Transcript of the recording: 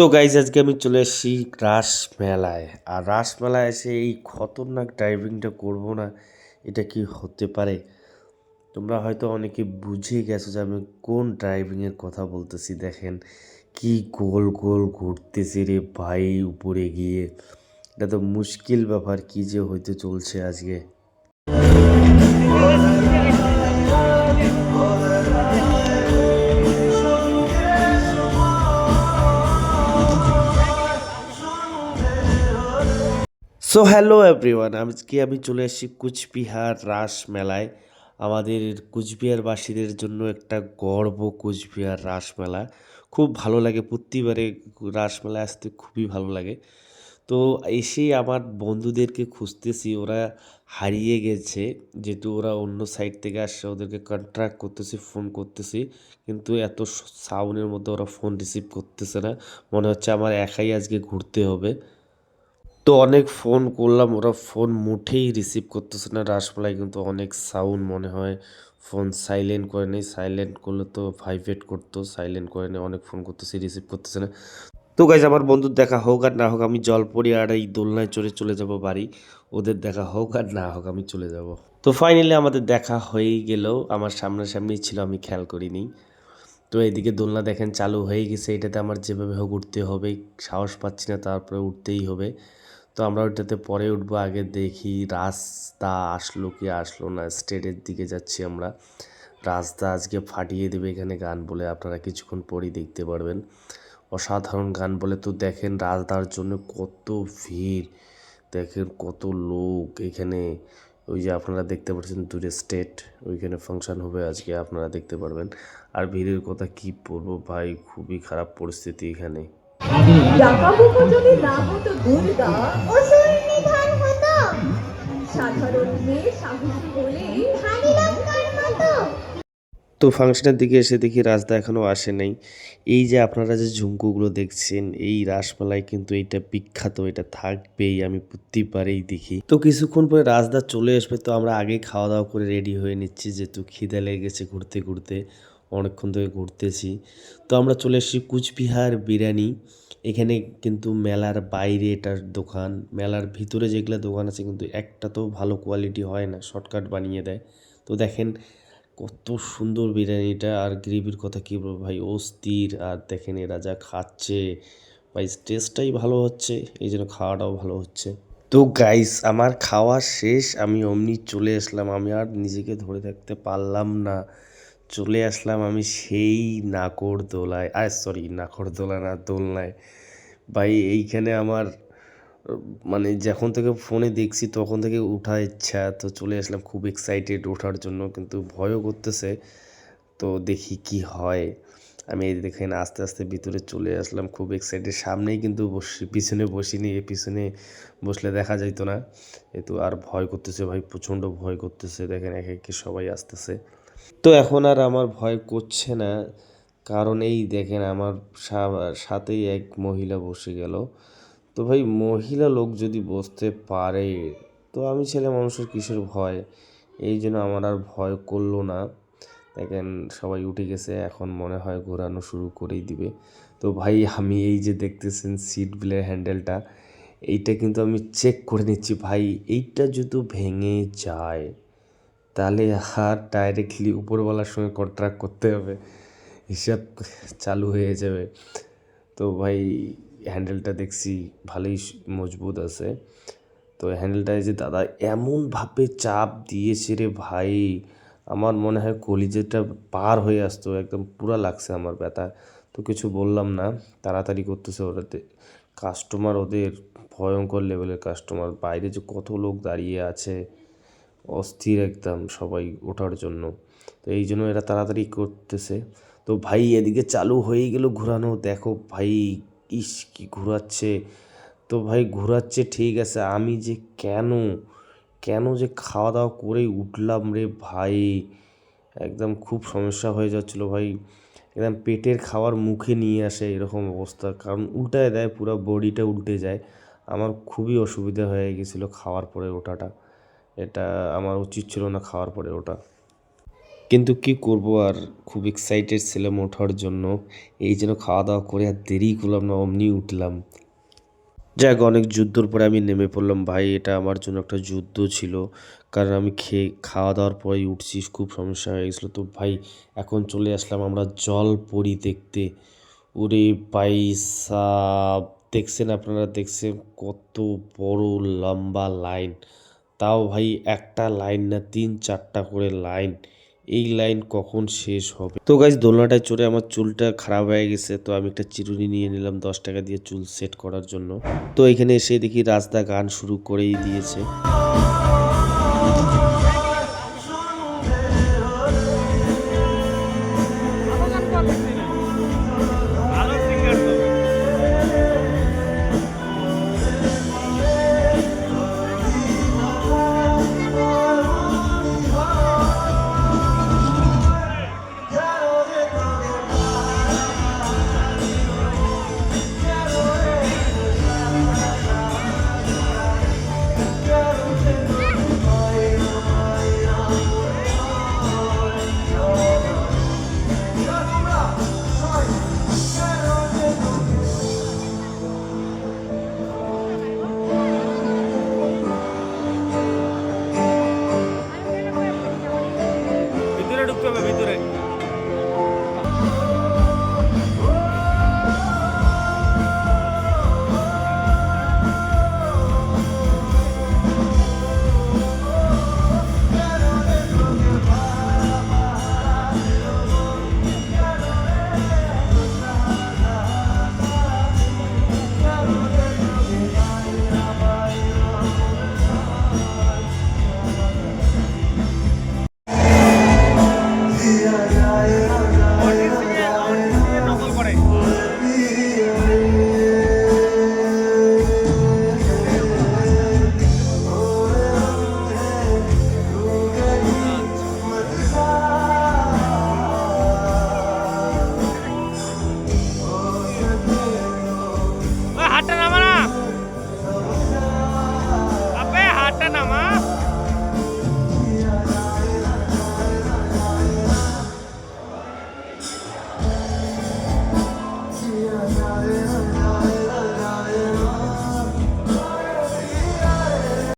তো গাইজ আজকে আমি চলে এসেছি রাস মেলায়। আর রাস মেলায় এসে এই খতরনাক ড্রাইভিংটা করব না, এটা কি হতে পারে? তোমরা হয়তো অনেকে বুঝে গেছো যে আমি কোন ড্রাইভিংয়ের কথা বলতেছি, দেখেন কি গোল গোল ঘুরতেছে রে ভাই উপরে গিয়ে। এটা তো মুশকিল ব্যাপার, কি যে হইতে চলছে আজকে। সো হ্যালো এভরিওয়ান আজকে আমি চলে এসেছি কুচবিহার রাস মেলায়। আমাদের কুচবিহারবাসীদের জন্য একটা গর্ব কুচবিহার রাস মেলা। খুব ভালো লাগে, প্রতিবারে রাসমেলায় আসতে খুবই ভালো লাগে। তো এসেই আমার বন্ধুদেরকে খুঁজতেছি, ওরা হারিয়ে গেছে। যেহেতু ওরা অন্য সাইড থেকে আসছে ওদেরকে কন্ট্রাক্ট করতেছি ফোন করতেছি। কিন্তু এত সাউন্ডের মধ্যে ওরা ফোন রিসিভ করতেছে না। মনে হচ্ছে আমার একাই আজকে ঘুরতে হবে। তো অনেক ফোন করলাম, ওরা ফোন মুঠেই রিসিভ করতেছে না। রাসমেলায় কিন্তু অনেক সাউন্ড মনে হয়। ফোন সাইলেন্ট করে নেই। সাইলেন্ট করলে তো ভাইব্রেট করতো সাইলেন্ট করে নেই। অনেক ফোন করতেছি রিসিভ করতেছে না। তো গাইজ আমার বন্ধুর দেখা হোক আর না হোক, আমি জল জলপরি আর এই দোলনায় চড়ে চলে যাব বাড়ি। ওদের দেখা হোক আর না হোক, আমি চলে যাব। তো ফাইনালি আমাদের দেখা হয়েই গেলেও আমার সামনাসামনি ছিল, আমি খেয়াল করিনি। তো এইদিকে দোলনা দেখেন, চালু হয়ে গেছে। এটাতে আমার যেভাবে হোক উঠতে হবে। সাহস পাচ্ছি না, তারপরে উঠতেই হবে। তো আমরা ওইটাতে পরে উঠবো, আগে দেখি রাস্তা আসলো কি আসলো না, স্টেটের দিকে যাচ্ছি আমরা। রাস্তা আজকে ফাটিয়ে দেবে এখানে গান বলে, আপনারা কিছুক্ষণ পরেই দেখতে পারবেন। অসাধারণ গান বলে তো দেখেন রাজদার জন্য কত ভিড়, দেখেন কত লোক এখানে। ওই যে আপনারা দেখতে পাচ্ছেন দূরে স্টেট, ওইখানে ফাংশন হবে আজকে, আপনারা দেখতে পারবেন। আর ভিড়ের কথা কি বলব ভাই, খুবই খারাপ পরিস্থিতি এখানে। যদি না হতো দুর্গা হতো। সাধারণ মেয়ে সাহসী তো ফাংশনের দিকে এসে দেখি রাজদা এখনও আসে নাই। এই যে আপনারা যে ঝুমকোগুলো দেখছেন, এই রাসমেলায় কিন্তু এটা বিখ্যাত, এটা থাকবেই, আমি প্রতিবারেই দেখি। তো কিছুক্ষণ পরে রাজদা চলে আসবে, তো আমরা আগে খাওয়া দাওয়া করে রেডি হয়ে নিচ্ছি, যেহেতু খিদে লেগে গেছে ঘুরতে ঘুরতে, অনেকক্ষণ থেকে ঘুরতেছি। তো আমরা চলে এসেছি কুচবিহার বিরিয়ানি। এখানে কিন্তু মেলার বাইরে এটার দোকান, মেলার ভিতরে যেগুলো দোকান আছে কিন্তু একটা তো ভালো কোয়ালিটি হয় না শর্টকাট বানিয়ে দেয়। তো দেখেন কত সুন্দর বিরিয়ানিটা, আর গ্রেভির কথা কী বলব ভাই, অস্থির। আর দেখেন এরা যা খাচ্ছে, ভাই টেস্টটাই ভালো হচ্ছে, এই জন্য খাওয়াটাও ভালো হচ্ছে। তো গাইস আমার খাওয়া শেষ, আমি অমনি চলে আসলাম, আমি আর নিজেকে ধরে থাকতে পারলাম না। চলে আসলাম আমি সেই নাকড় দোলায়, আর সরি নাকড় দোলা না, দোলনায়। ভাই, এইখানে আমার মানে যখন থেকে ফোনে দেখছি তখন থেকে ওঠার ইচ্ছা, তো চলে আসলাম খুব এক্সাইটেড ওঠার জন্য, কিন্তু ভয়ও করতেছে। তো দেখি কি হয়। আমি দেখেন আস্তে আস্তে ভিতরে চলে আসলাম, খুব এক্সাইটেড সামনেই কিন্তু বসি, পিছনে বসিনি, এ পিছনে বসলে দেখা যাইতো না। এ তো আর ভয় করতেছে ভাই, প্রচণ্ড ভয় করতেছে। দেখেন এক একে সবাই আসতেছে। তো এখন আর আমার ভয় করছে না। কারণ এই দেখেন আমার সাথেই এক মহিলা বসে গেল। তো ভাই, মহিলা লোক যদি বসতে পারে, তো আমি ছেলে মানুষের কিসের ভয়? এই জন্য আমার আর ভয় করল না। দেখেন সবাই উঠে গেছে, এখন মনে হয় ঘোরানো শুরু করেই দিবে। তো ভাই, আমি এই যে দেখতেছেন সিট বেলের হ্যান্ডেলটা এইটা কিন্তু আমি চেক করে নিচ্ছি। ভাই, এইটা যদি ভেঙে যায় তাহলে আর ডাইরেক্টলি উপরওয়ালার সঙ্গে কন্ট্রাক্ট করতে হবে। হিসাব চালু হয়ে যাবে। তো ভাই হ্যান্ডেলটা দেখছি ভালোই মজবুত আছে। তো হ্যান্ডেলটায় যে দাদা, এমনভাবে চাপ দিয়েছে রে ভাই। আমার মনে হয় কলিজেটা পার হয়ে আসতো, একদম পুরা লাগছে আমার ব্যথা। তো কিছু বললাম না, তাড়াতাড়ি করতেছে ওরাতে কাস্টমার ওদের ভয়ঙ্কর লেভেলের কাস্টমার বাইরে যে কত লোক দাঁড়িয়ে আছে। অস্থির একদম সবাই ওঠার জন্য। তো এই জন্য এরা তাড়াতাড়ি করতেছে। তো ভাই এদিকে চালু হয়ে গেল ঘোরানো। দেখো ভাই, ইস কি ঘোরাচ্ছে। তো ভাই ঘোরাচ্ছে ঠিক আছে। আমি যে কেন কেন যে খাওয়া দাওয়া করেই উঠলাম রে ভাই। একদম খুব সমস্যা হয়ে যাচ্ছিল ভাই। একদম পেটের খাওয়ার মুখে নিয়ে আসে এরকম অবস্থা। কারণ উল্টায় দেয়, পুরো বডিটা উল্টে যায়। আমার খুবই অসুবিধা হয়ে গেছিল খাওয়ার পরে ওঠাটা। এটা আমার উচিত ছিল না খাওয়ার পরে ওটা। কিন্তু কি করব আর? খুব এক্সাইটেড ছিলাম ওঠার জন্য। এই জন্য খাওয়া দাওয়া করে আর দেরি করলাম না, অমনি উঠলাম। যাক, অনেক যুদ্ধর পরে আমি নেমে পড়লাম। ভাই, এটা আমার জন্য একটা যুদ্ধ ছিল। কারণ আমি খেয়ে, খাওয়া দাওয়ার পরেই উঠছি, খুব সমস্যা হয়ে গেছিল। তো ভাই, এখন চলে আসলাম আমরা জল পরি দেখতে। ওরে পয়সা দেখছেন আপনারা? দেখছেন কত বড় লম্বা লাইন। তাও ভাই একটা লাইন না, তিন চারটা করে লাইন। এই লাইন কখন শেষ হবে? তো গাছ দোলনাটায় চড়ে আমার চুলটা খারাপ হয়ে গেছে, তো আমি একটা চিরুনি নিয়ে নিলাম দশ টাকা দিয়ে চুল সেট করার জন্য। তো এখানে এসে দেখি রাস্তা গান শুরু করেই দিয়েছে। ঢুকতে হবে ভিতরে।